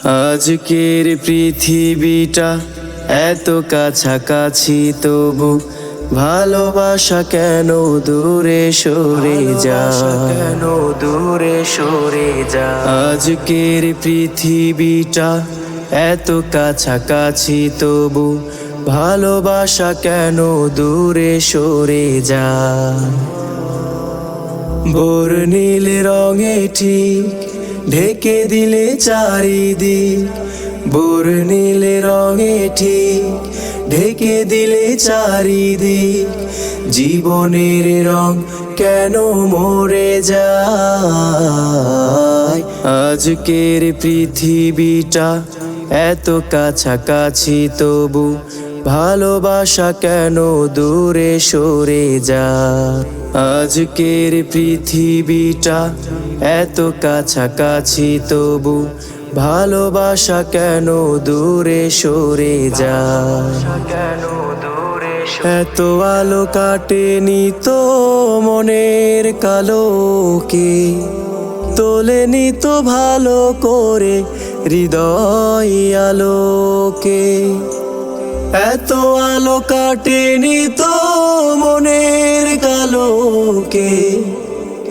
আজকের পৃথিবীটা এত কাছাকাছি তবু ভালোবাসা কেন দূরে সরে যা কেন দূরে সরে যা আজকের পৃথিবীটা এত কাছাকাছি তবু ভালোবাসা কেন দূরে সরে যা বোর নীল রঙে ঠিক ঢেকে দিলে চারিদিক, বোর নীল রঙে ঠিক। ঢেকে দিলে চারিদিক, জীবনের রং কেন মরে যায়? আজকের পৃথিবীটা এত কাছাকাছি, তবু ভালোবাসা কেন দূরে সরে যা আজকের পৃথিবীটা এত কাছাকাছি, তবু ভালোবাসা কেন দূরে সরে যায়? এত আলো কাটেনি তো মনের কালোকে, তোলেনি তো ভালো করে হৃদয় আলোকে। এত আলো কাটেনি তো মনের কালোকে।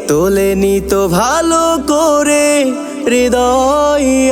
তোলেনি তো ভালো করে হৃদয়